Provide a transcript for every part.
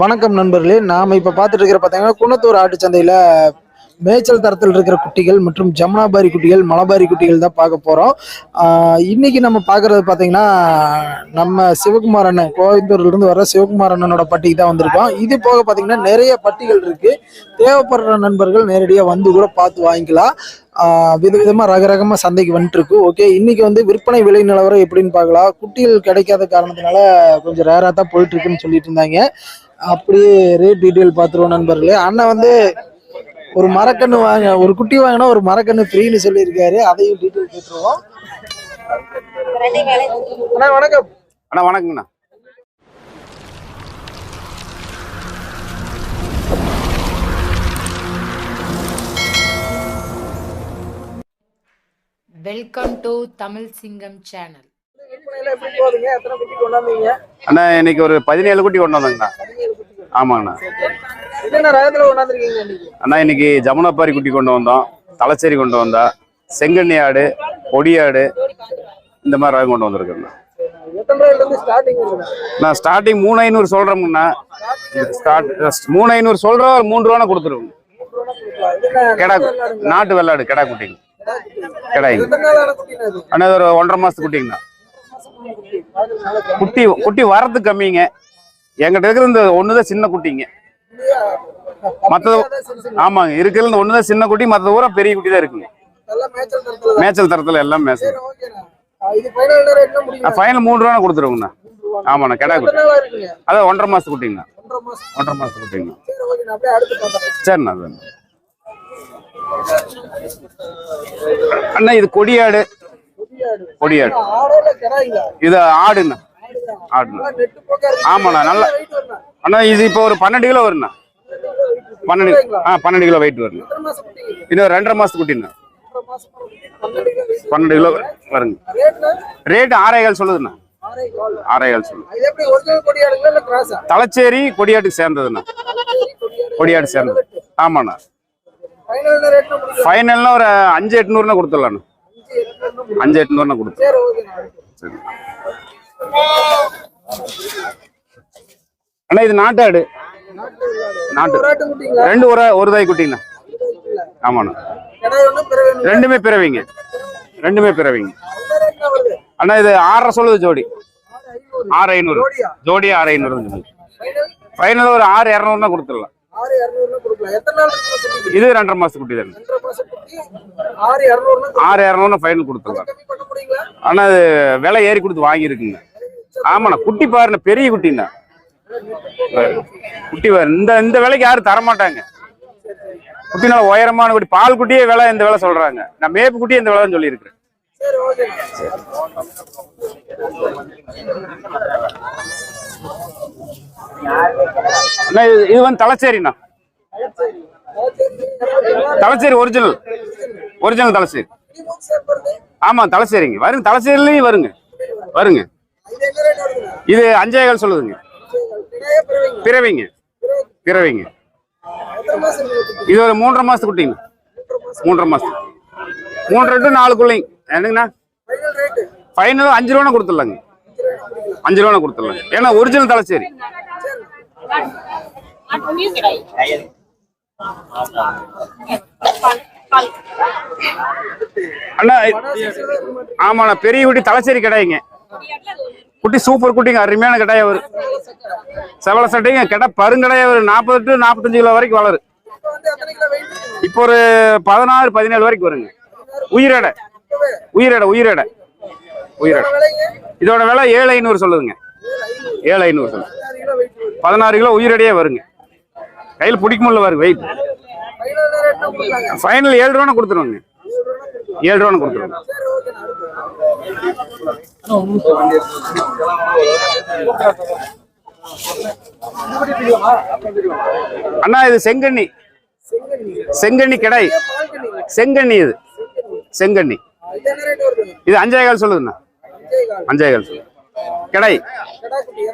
வணக்கம் நண்பர்களே. நாம் இப்போ பார்த்துட்டு இருக்கிற பார்த்தீங்கன்னா குணத்தூர் ஆட்டுச்சந்தையில் மேய்ச்சல் தரத்தில் இருக்கிற குட்டிகள் மற்றும் ஜமுனாபாரி குட்டிகள் மலபாரி குட்டிகள் தான் பார்க்க போகிறோம் இன்னைக்கு நம்ம பார்க்குறது பார்த்தீங்கன்னா நம்ம சிவகுமார் அண்ணன் கோயம்புத்தூர்லேருந்து வர சிவகுமார் அண்ணனோட பட்டிக்கு தான் வந்திருக்கோம். இது போக பார்த்தீங்கன்னா நிறைய பட்டிகள் இருக்குது தேவைப்படுற நண்பர்கள் நேரடியாக வந்து கூட பார்த்து வாங்கிக்கலாம். ஆஹ் விதவிதமா ரக ரகமா சந்தைக்கு வந்துட்டு இருக்கு ஓகே இன்னைக்கு வந்து விற்பனை விலை நிலவரம் எப்படின்னு பார்க்கலாம். குட்டிகள் கிடைக்காத காரணத்தினால கொஞ்சம் ரேரா தான் போயிட்டு இருக்குன்னு சொல்லிட்டு இருந்தாங்க. அப்படியே ரேட் டீட்டெயில் பார்த்துருவோம் நண்பர்களே. அண்ணன் வந்து ஒரு மரக்கன்று வாங்க ஒரு குட்டி வாங்கினா ஒரு மரக்கன்று ஃப்ரீன்னு சொல்லியிருக்காரு. அதையும் டீட்டெயில் கேட்டுருவோம். அண்ணா வணக்கம். அண்ணா வணக்கங்கண்ணா. Welcome to Tamil Singam channel அண்ணா இன்னைக்கு ஒரு பதினேழு குட்டி கொண்டு வந்தோங்கண்ணா. ஆமாங்கண்ணா. அண்ணா இன்னைக்கு ஜமுனாப்பாரி குட்டி கொண்டு வந்தோம். தலைச்சேரி கொண்டு வந்தா. செங்கண்ணி ஆடு பொடி ஆடு இந்த மாதிரி ரகம் கொண்டு இருக்குங்க நான் ஸ்டார்டிங் மூணு ஐநூறு சொல்கிறோம்ண்ணா ஸ்டார்ட் மூணு ஐநூறு சொல்கிறோம் ஒரு மூணு ரூபான்னு கொடுத்துருவோம். கெடா நாட்டு வெள்ளாடு கெடா குட்டிங்க. கெடாய்ங்க அண்ணா ஒரு ஒன்றரை மாதத்து குட்டிங்கண்ணா. குட்டி குட்டி வரது கம்மிங்க. எங்கிட்ட இருக்கிற இந்த ஒன்று தான் சின்ன குட்டிங்க. மற்றது ஆமாங்க இருக்கிறது இந்த ஒன்று தான் சின்ன குட்டி மற்ற ஊரா பெரிய குட்டி தான் இருக்குங்க. மேய்ச்சல் தரத்துல தரத்தில் எல்லாம் மேய்ச்சல். ஃபைனல் மூணு ரூபா கொடுத்துருவோங்கண்ணா. ஆமாண்ணா கிடா குட்டி. அதான் ஒன்றரை மாதத்து குட்டிங்கண்ணா. ஒன்றரை மாசம் ஒன்றரை மாதத்து சரிண்ணா அண்ணா இது கொடியாடு. கொடியாடு. இது ஆடுண்ணா. ஆடுண்ணா. ஆமாண்ணா நல்ல. அண்ணா இது இப்போ ஒரு பன்னெண்டு கிலோ வருண்ணா. பன்னெண்டு ஆ பன்னெண்டு கிலோ வெயிட் வருண்ணா. இன்னும் ரெண்டரை மாசத்து குட்டிண்ணா. பன்னெண்டு கிலோ வருங்க. ரேட்டு ஆறேகால் சொல்லுதுண்ணா. ஆறே கால் ஆறேகால் சொல்லுது தலைச்சேரி கொடியாட்டுக்கு சேர்ந்ததுண்ணா. கொடியாடு சேர்ந்தது. ஆமாண்ணா. ஃபைனல்னா ஒரு அஞ்சு எட்நூறுனா கொடுத்துடலாண்ணா அஞ்சு எட்நூறுனா கொடுத்து சரி அண்ணா. இது நாட்டு விளையாடு நாட்டு. ரெண்டு ஒரு ஒரு தாய் குட்டிங்கண்ணா. ஆமாண்ணா. ரெண்டுமே பிறவிங்க. ரெண்டுமே பிறவிங்க. அண்ணா இது ஆறரை சொல்லுது ஜோடி. ஆறு ஐநூறு? ஜோடி ஆறு ஐநூறு சொல்லுது ஃபைனல் ஃபைனல் ஒரு ஆறு இரநூறுனா கொடுத்துடலாம். ஆறு இரநூறுனா கொடுக்கலாம். எத்தனை நாள் இருக்கு குட்டி இது ரெண்டரை மாசத்து குட்டி தானே. ரெண்டரை மாசம் குட்டி. ஆறு இரநூறுனா ஆறு இரநூறுனா ஃபைனல் முடியுங்களா? ஆனா அது விலை ஏறி கொடுத்து வாங்கியிருக்குங்க. ஆமாண்ணா குட்டி பாருண்ணா பெரிய குட்டிண்ணா. குட்டி பாரு இந்த இந்த விலைக்கு யாரும் தரமாட்டாங்க. குட்டி நல்ல உயரமான குட்டி பால் குட்டியே விலை இந்த விலை சொல்றாங்க. நான் மேப்பு குட்டியே இந்த விலை தான் சொல்லியிருக்கிறேன். சரி ஓகே அண்ணா இது இது வந்து தலைச்சேரிண்ணா. Thalassery original original Thalassery. ஆமா தலைச்சேரிங்க. வருங்க தலைச்சேரிலையும் வருங்க. வருங்க. இது அஞ்சேகால் சொல்லுதுங்க. பிறவிங்க. பிறவிங்க. இது ஒரு மூன்றரை மாசத்து குட்டிங்க மூன்றரை மாசம் மூன்றரை டு நாலுக்குள்ளைங்க. என்னங்கண்ணா? ஃபைனல் ரேட்டு ஃபைனல் அஞ்சு ரூபா கொடுத்துடலாங்க. அஞ்சு ரூபா கொடுத்துடலாங்க. ஏன்னா ஒரிஜினல் தலைச்சேரி. அண்ணா ஆமாண்ணா பெரிய குட்டி தலைச்சேரி கிடையாங்க. குட்டி சூப்பர் குட்டிங்க அருமையான கடாயா வரும் செவல சட்டைங்க கிட்ட பருங்கடையா வரும் நாற்பது டு நாற்பத்தஞ்சு கிலோ வரைக்கும் வளரும் இப்போ ஒரு பதினாறு பதினேழு வரைக்கும் வருங்க. உயிரடை. உயிரடை உயிரடை. உயிரடை. இதோட விலை ஏழு ஐநூறு சொல்லுதுங்க. ஏழு ஐநூறு சொல்லுது. பதினாறு கிலோ உயிரடையே வருங்க. கையில் பிடிக்க முடியல வருங்க வெயிட் ஃபைனல் ஏழு ரூபான்னு கொடுத்துருவாங்க. ஏழு ரூபான்னு கொடுத்துருவாங்க. அண்ணா இது செங்கண்ணி. செங்கண்ணி. கண்ணிங்க செங்கண்ணி இது. செங்கண்ணி. இது அஞ்சாயிரம் சொல்லுதுண்ணா. அஞ்சே கால். சொல்லு. கடா.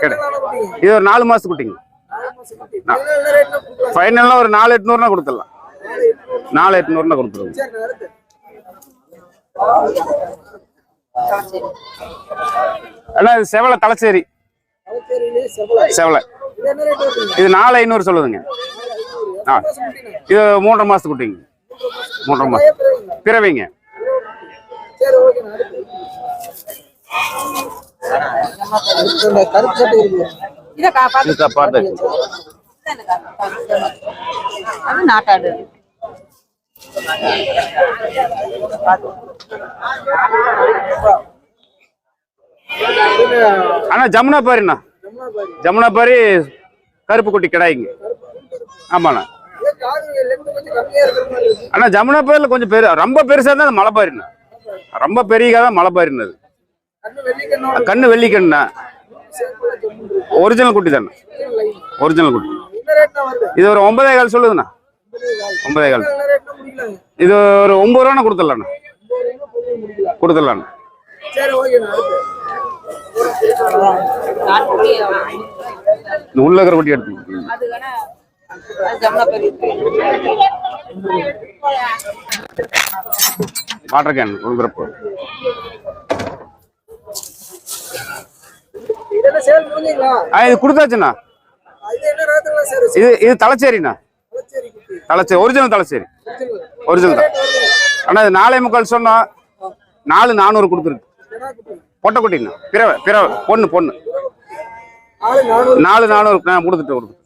குட்டிங்க இது ஒரு நாலு மாசத்து குட்டிங்க. நாலு மாசம் குட்டி. ஃபைனல் என்ன ரேட்னா கொடுக்கலாம். ஃபைனல்லாம் ஒரு நாலு எட்நூறுனா கொடுத்துடலாம். நாலு எட்நூறுனா அடுத்து அண்ணா இது செவல தலைச்சேரி. செவலை. இது நாலு ஐநூறு சொல்லுதுங்க. இது மூன்றரை மாசத்து குட்டிங்க. மூன்றரை மாசம். பிறவிங்க. சரி ஓகேண்ணா அடுத்து. இந்த கருப்பு சட்டை இருக்கு இதுக்கா பார்த்து அது நாட்டாடு. அண்ணா ஜமுனா பாருண்ணா ஜமுனா பாரி. கருப்பு குட்டி கிடாய்ங்க. ஆமாண்ணா. அண்ணா ஜமுனா பாரில் கொஞ்சம் பெரு ரொம்ப பெருசாக இருந்தால் அது மலை பாருண்ணா. ரொம்ப பெரிய தான் மலை பாருன்னது கண்ணு வெள்ளிக்கண்ணா. ஒரிஜினல் குட்டி தானே. ஒரிஜினல் குட்டி. இது ஒரு ஒன்பதே கால் சொல்லுதுண்ணா. ஒன்பதே கால். இது ஒரு ஒன்பது ரூபா கொடுத்துடலாண்ணா. கொடுத்துடலாண்ணா. உள்ள இருக்கிற குட்டி எடுத்து வாட்டர் கேன் கொடுக்குறப்போ இது கொடுத்தாச்சுண்ணா. இது இது தலைச்சேரிண்ணா. தலைச்சேரி ஒரிஜினல் தலைச்சேரி. ஒரிஜினல் தான். அண்ணா இது நாலே முக்கால் சொன்னோம் நாலு நானூறு கொடுத்துருக்கு. பொட்டை குட்டிங்கண்ணா பிறவை பிறவை பொண்ணு பொண்ணு. நாலு நானூறு. நான் கொடுத்துட்டு கொடுத்து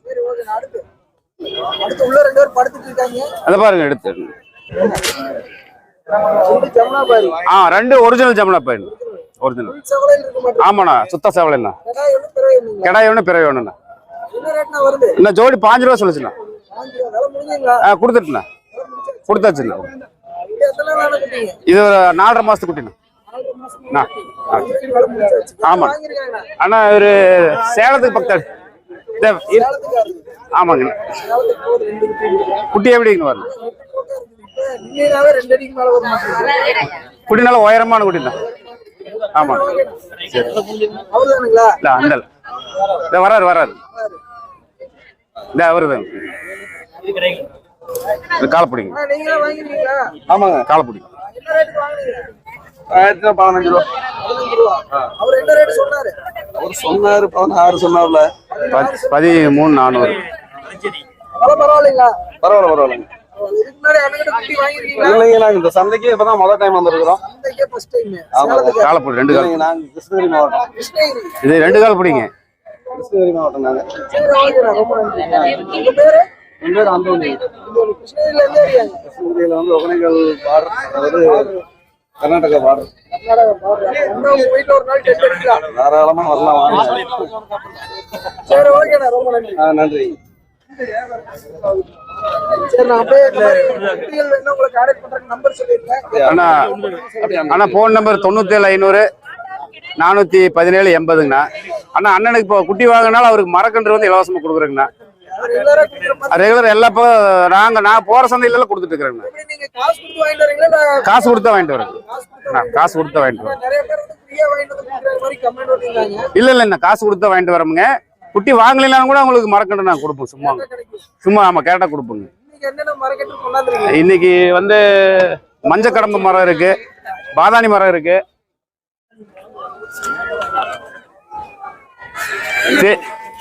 அடுத்து உள்ள ரெண்டு பேரும் படுத்துட்டு இருக்காங்க. அதை பாருங்க எடுத்து. ஆ ரெண்டு ஒரிஜினல் ஜமுனா பையன் ஒரிஜினல் ஆமாண்ணா சுத்த சேவலைண்ணா. கிடாய் ஒன்று பிறவை ஒன்றுண்ணா இன்னும் ஜோடி பாஞ்சு ரூபா சொல்லுச்சுண்ணா. ஆ கொடுத்துட்டுண்ணா. கொடுத்தாச்சுண்ணா. இது ஒரு நாலரை மாசத்து குட்டிண்ணா. ஆமா. அண்ணா ஒரு சேலத்துக்கு பக்கத்து இந்த இரு- சேலத்துக்காரரு. ஆமாங்க. குட்டி. குட்டி எப்படிங்க வரும் இப்ப நின்னீங்கனாவே ரெண்டு அடிக்கு மேல வர மாட்டேங்குது குட்டி நல்லா உயரமான குட்டிண்ணா ஆமா. அவருதானுங்களா இல்ல அந்த இந்த வராரு வராரு இந்த அவரு தான். இந்த காலை பிடிங்க அண்ணா, நீங்களா வாங்கிருக்கீங்களா? ஆமாங்க காலை பிடிங்க என்ன ரேட்டுக்கு வாங்குனீங்க? ஆயிரத்தி பதினஞ்சு ரூபா. அவர் என்ன ரேட் சொன்னாரு? அவர் சொன்னாரு பதினாறு சொன்னார்ல. பதி- பதிமூணு நானூறு. பரவாயில்லைங்களா? பரவாயில்ல பரவாயில்லைங்க. இல்லைங்க நாங்க இந்த சந்தைக்கு இப்பதான் முதல் டைம் வந்திருக்கிறோம். அன்னைக்கே ஃபர்ஸ்ட் டைம் ஆமாங்க. சேலத்துக்கு. காலை பிடி ரெண்டு கால். நாங்க கிருஷ்ணகிரி மாவட்டம். இது ரெண்டு கால் பிடிங்க. கிருஷ்ணகிரி மாவட்டம் நாங்க. என் பேர் ஏரியாங்க கிருஷ்ணகிரியில வந்து பார்டர் அதாவது கர்நாடகா பார்டர் தாராளமா வரலாம் வாங்க. சரி ஓகேண்ணா ரொம்ப நன்றி. ஆ, நன்றி. நம்பர் அண்ணா அண்ணா ஃபோன் நம்பர் தொண்ணூத்தேழு ஐநூறு நானூற்றி பதினேழு எண்பதுங்கண்ணா. அண்ணா அண்ணனுக்கு இப்போ குட்டி வாங்கினாலும் அவருக்கு மரக்கன்று வந்து இலவசமாக கொடுக்குறேங்கண்ணா. ரெகுலரா எல்லா இப்போ நாங்கள் நான் போகிற சந்தையிலலாம் கொடுத்துட்டு இருக்கிறேங்கண்ணா நீங்க காசு கொடுத்து வாங்கிட்டு வரீங்களா இல்ல காசு கொடுத்தா வாங்கிட்டு வரேன் காசு கொடுத்து நான் காசு கொடுத்தா வாங்கிட்டு வரேன் இல்லை இல்லை காசு கொடுத்தா வாங்கிட்டு வரோமுங்க. குட்டி வாங்கலைனாலும் கூட உங்களுக்கு மரக்கன்று நான் கொடுப்போம் சும்மா. சும்மா ஆமாம் கேட்டால் கொடுப்போங்க. இன்னைக்கு வந்து மஞ்சள் கடம்பு மரம் இருக்கு பாதாணி மரம் இருக்கு.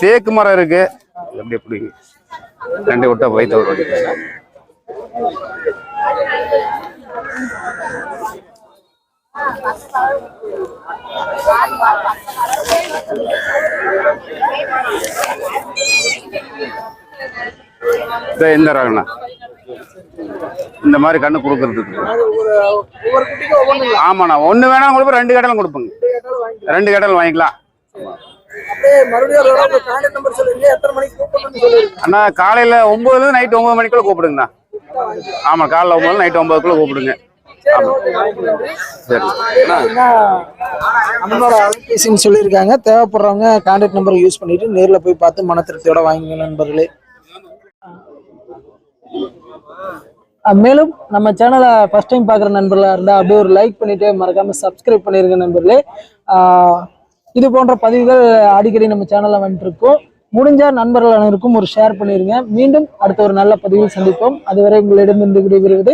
தேக்கு மரம் இருக்கு. எப்படி எப்படிங்க ரெண்டு விட்டா வயிற்று ஒரு இந்த ரகண்ணா இந்த மாதிரி கண்ணு கொடுக்கறதுக்கு. ஆமாண்ணா ஒன்று வேணா கொடுப்போம் ரெண்டு கடையிலும் கொடுப்போங்க. கேட்டாலும் ரெண்டு கடையில் வாங்கிக்கலாம். அண்ணா காலையில் ஒம்பதுலேருந்து நைட்டு ஒம்பது மணிக்குள்ள கூப்பிடுங்கண்ணா. ஆமாம் காலைல ஒம்பது நைட்டு ஒம்பதுக்குள்ள கூப்பிடுங்க. நம்மளோட அலைபேசின்னு சொல்லியிருக்காங்க. தேவைப்படுறவங்க கான்டாக்ட் நம்பரை யூஸ் பண்ணிட்டு நேர்ல போய் பார்த்து மன திருப்தியோட வாங்கிங்க நண்பர்களே. மேலும் நம்ம சேனலை ஃபர்ஸ்ட் டைம் பார்க்குற நண்பர்களாக இருந்தால் அப்படியே ஒரு லைக் பண்ணிட்டு மறக்காம சப்ஸ்கிரைப் பண்ணிருங்க நண்பர்களே. இது போன்ற பதிவுகள் அடிக்கடி நம்ம சேனலில் வந்துட்டு இருக்கோம் முடிஞ்ச நண்பர்கள் அனைவருக்கும் ஒரு ஷேர் பண்ணிருங்க. மீண்டும் அடுத்த ஒரு நல்ல பதிவில் சந்திப்போம். அதுவரை உங்களிடமிருந்து விடைபெறுவது